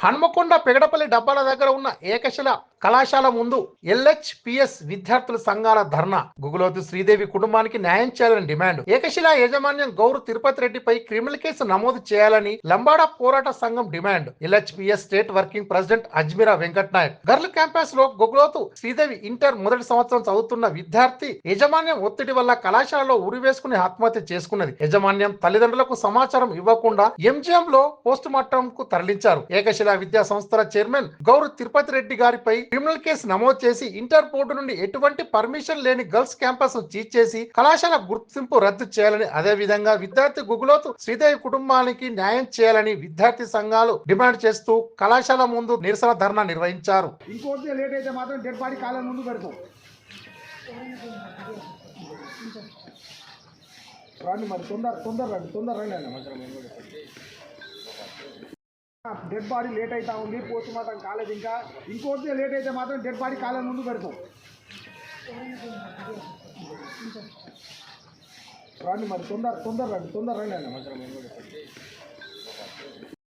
హన్మకొండ పెగడపల్లి డబ్బాల దగ్గర ఉన్న ఏకశిల కళాశాల ముందు ఎల్హెచ్పిఎస్ విద్యార్థుల సంఘాల ధర్నా. గుగులోతు శ్రీదేవి కుటుంబానికి న్యాయం చేయాలని డిమాండ్. ఏకశిలా యాజమాన్యం గౌరు తిరుపతి రెడ్డిపై క్రిమినల్ కేసు నమోదు చేయాలని లంబాడా పోరాట సంఘం demand. LHPS state working president Ajmeera Venkat Nayak girl క్యాంపస్లో గుగులోతు శ్రీదేవి ఇంటర్ మొదటి సంవత్సరం చదువుతున్న విద్యార్థి యజమాన్యం ఒత్తిడి వల్ల కళాశాలలో ఉరి వేసుకుని ఆత్మహత్య చేసుకున్నది. యజమాన్యం తల్లిదండ్రులకు సమాచారం ఇవ్వకుండా ఎంజిఎం లో పోస్ట్ మార్టం కు తరలించారు. ఏకశిలా విద్యా సంస్థల చైర్మన్ గౌరు తిరుపతి రెడ్డి గారిపై క్రిమినల్ కేసు నమోదు చేసి ఇంటర్ బోర్డు నుండి ఎటువంటి పర్మిషన్ లేని గర్ల్స్ క్యాంపస్ను చీజ్ చేసి కళాశాల గుర్తింపు రద్దు చేయాలని అదే విధంగా విద్యార్థి గుగులోతు శ్రీదేవి కుటుంబానికి న్యాయం చేయాలని విద్యార్థి సంఘాలు డిమాండ్ చేస్తూ కళాశాల ముందు నిరసన ధర్నా నిర్వహించారు. ఇంకోటి లేట్ అయితే మాత్రం డెడ్ బాడీ కాలం ముందు పెడతాం. మరి తొందర తొందర రండి తొందర రండి అన్న డెడ్ బాడీ లేట్ అవుతా ఉంది పోస్ట్ మార్టం కాలేదు ఇంకా. ఇంకోటి లేట్ అయితే మాత్రం డెడ్ బాడీ కాలేదు ముందు పెడతాం. రండి మరి తొందర తొందర రండి తొందర రండి అన్న